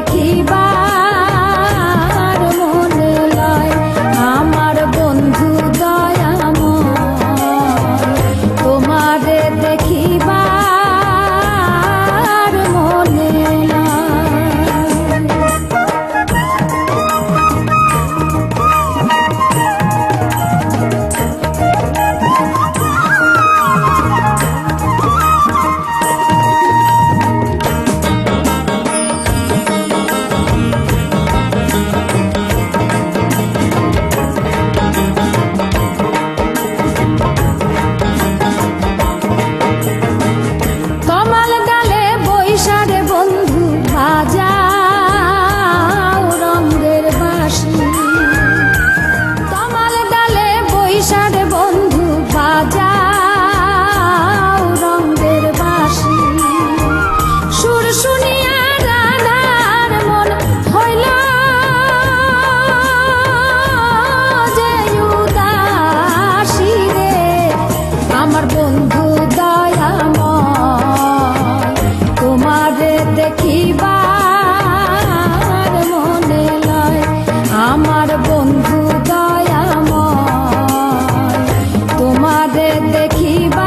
পাখি তোমারে দেখিবা